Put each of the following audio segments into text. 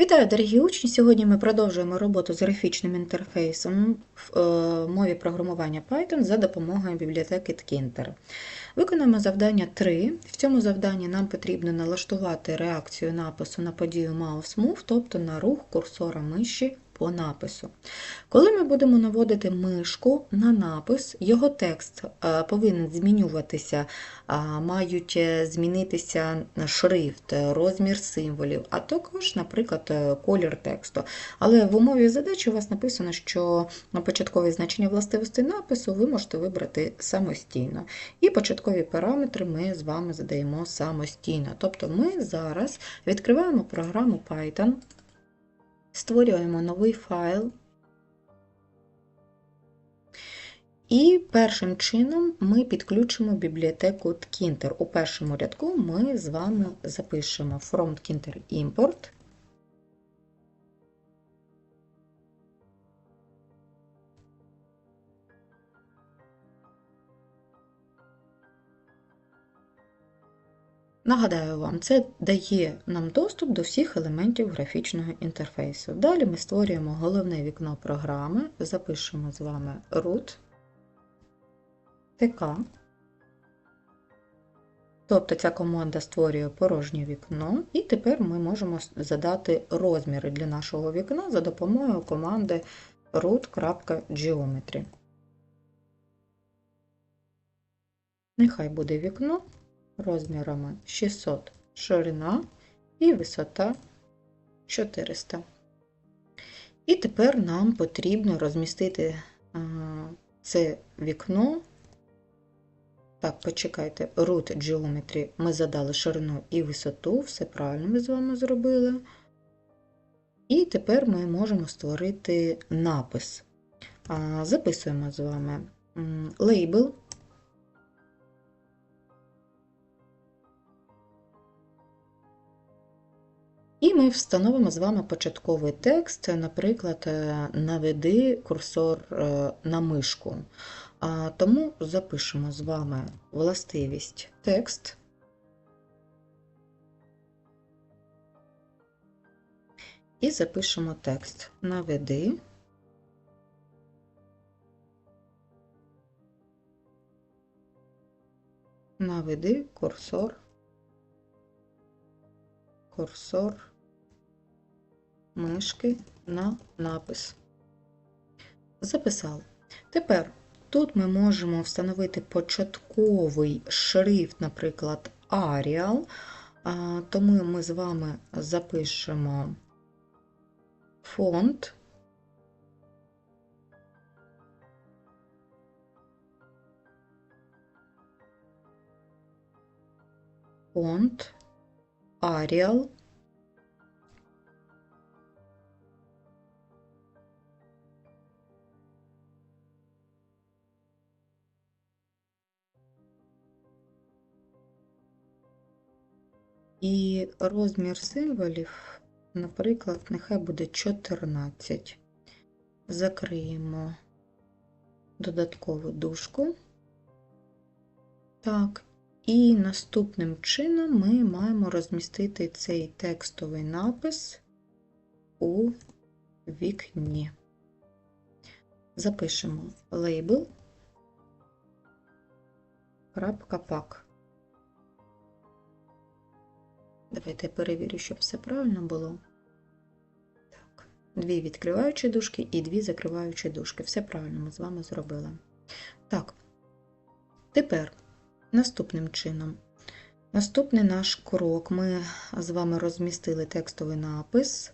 Вітаю, дорогі учні! Сьогодні ми продовжуємо роботу з графічним інтерфейсом в е, мові програмування Python за допомогою бібліотеки Tkinter. Виконуємо завдання 3. В цьому завданні нам потрібно налаштувати реакцію напису на подію Mouse Move, тобто на рух курсора миші по напису. Коли ми будемо наводити мишку на напис, його текст е, повинен змінюватися, е, мають е, змінитися шрифт, розмір символів, а також, наприклад, колір тексту. Але в умові задачі у вас написано, що на початкові значення властивостей напису ви можете вибрати самостійно. І початкові параметри ми з вами задаємо самостійно. Тобто ми зараз відкриваємо програму Python. Створюємо новий файл. І першим чином ми підключимо бібліотеку Tkinter. У першому рядку ми з вами запишемо from Tkinter import. Нагадаю вам, це дає нам доступ до всіх елементів графічного інтерфейсу. Далі ми створюємо головне вікно програми, запишемо з вами root tk. Тобто ця команда створює порожнє вікно, і тепер ми можемо задати розміри для нашого вікна за допомогою команди root.geometry. Нехай буде вікно розмірами 600 ширина і висота 400. І тепер нам потрібно розмістити це вікно. Так, почекайте, root geometry ми задали ширину і висоту, все правильно ми з вами зробили. І тепер ми можемо створити напис. Записуємо з вами лейбл І ми встановимо з вами початковий текст, наприклад, е, наведи курсор е, на мишку. Тому запишемо з вами властивість текст. І запишемо текст наведи. Наведи курсор, курсор мишки на напис. Записали. Тепер тут ми можемо встановити початковий шрифт, наприклад, Arial, тому ми з вами запишемо фонд. Фонд Arial І розмір символів, наприклад, нехай буде 14. Закриємо додаткову дужку. Так, і наступним чином ми маємо розмістити цей текстовий напис у вікні. Запишемо лейбл. Пак. Давайте я перевірю, щоб все правильно було. Так, Дві відкриваючі дужки і дві закриваючі дужки. Все правильно ми з вами зробили. Так, тепер наступним чином. Наступний наш крок. Ми з вами розмістили текстовий напис.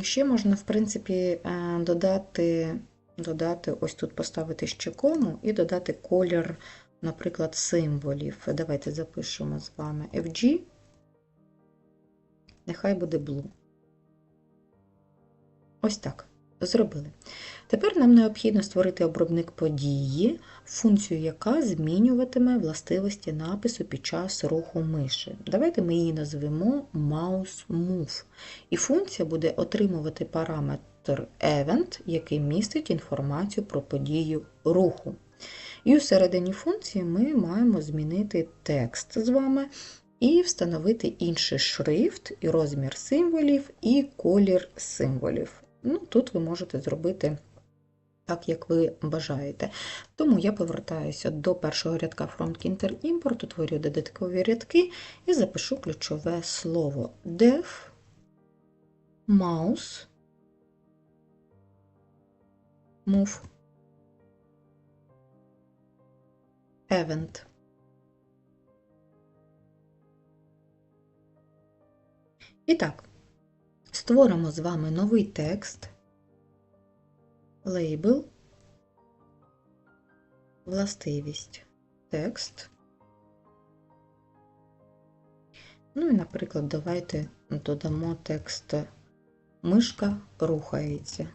Ще можна, в принципі, е, додати, додати ось тут поставити ще кому і додати колір, наприклад, символів. Давайте запишемо з вами FG нехай буде blue. Ось так. Зробили. Тепер нам необхідно створити обробник події, функцію яка змінюватиме властивості напису під час руху миші. Давайте ми її назвемо Mouse Move. І функція буде отримувати параметр event, який містить інформацію про подію руху. І у середині функції ми маємо змінити текст з вами і встановити інший шрифт, і розмір символів, і колір символів. Ну, Тут ви можете зробити так, як ви бажаєте. Тому я повертаюся до першого рядка FrontKinter Import, утворюю додаткові рядки і запишу ключове слово def, mouse, move, event. І так, створимо з вами новий текст, лейбл, властивість, текст. Ну і, наприклад, давайте додамо текст Мишка рухається.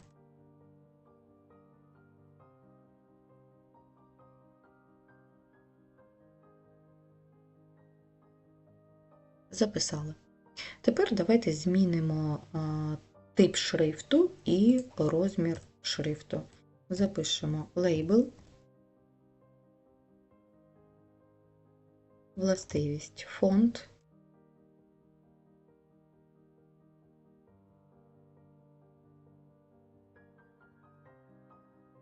Записали. Тепер давайте змінимо тип шрифту і розмір шрифту. Запишемо лейбл, властивість, фонд.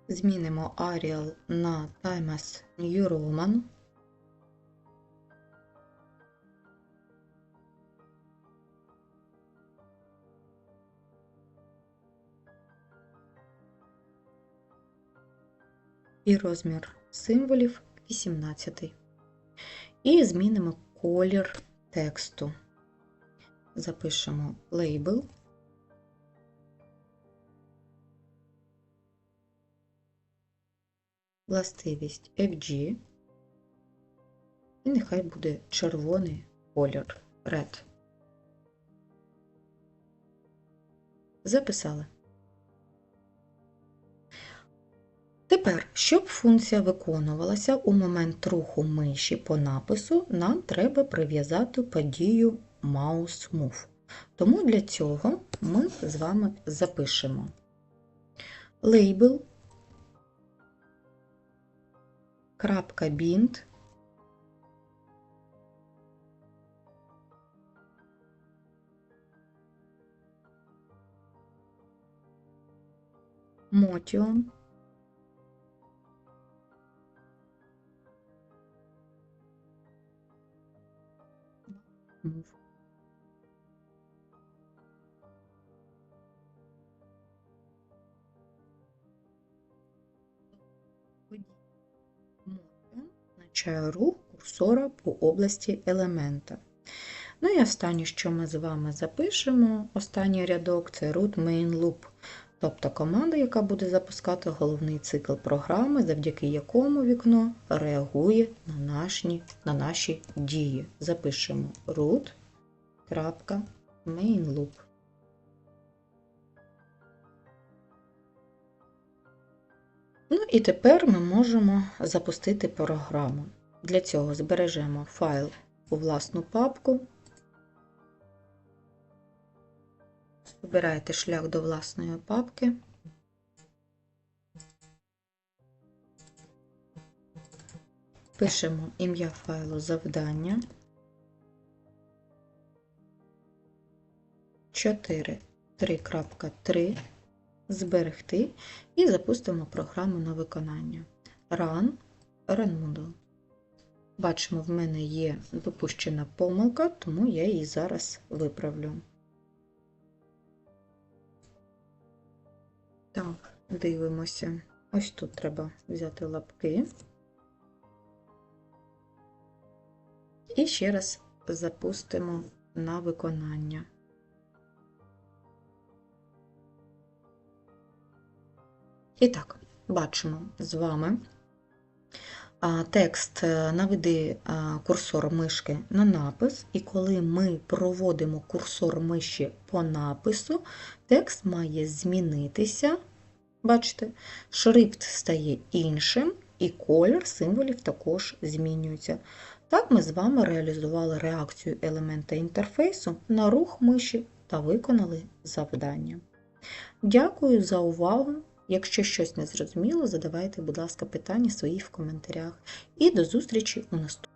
Змінимо Arial на Times New Roman. І розмір символів 18. І змінимо колір тексту. Запишемо лейбл. Властивість FG. І нехай буде червоний колір Red. Записали. Тепер, щоб функція виконувалася у момент руху миші по напису, нам треба прив'язати подію mouse move. Тому для цього ми з вами запишемо. Лейбл, крапка bind, motion, Motion означає рух курсора по області елемента. Ну і останнє, що ми з вами запишемо, останній рядок це root main loop, тобто команда, яка буде запускати головний цикл програми, завдяки якому вікно реагує на наші, на наші дії. Запишемо root Ну і тепер ми можемо запустити програму. Для цього збережемо файл у власну папку. Вибираєте шлях до власної папки. Пишемо ім'я файлу завдання. 4, 3.3, зберегти і запустимо програму на виконання. Run, Run Model. Бачимо, в мене є допущена помилка, тому я її зараз виправлю. Так, дивимося. Ось тут треба взяти лапки. І ще раз запустимо на виконання. І так, бачимо з вами текст е, наведи курсор мишки на напис, і коли ми проводимо курсор миші по напису, текст має змінитися. Бачите, шрифт стає іншим, і колір символів також змінюється. Так ми з вами реалізували реакцію елемента інтерфейсу на рух миші та виконали завдання. Дякую за увагу! Якщо щось не зрозуміло, задавайте, будь ласка, питання свої в коментарях. І до зустрічі у наступному.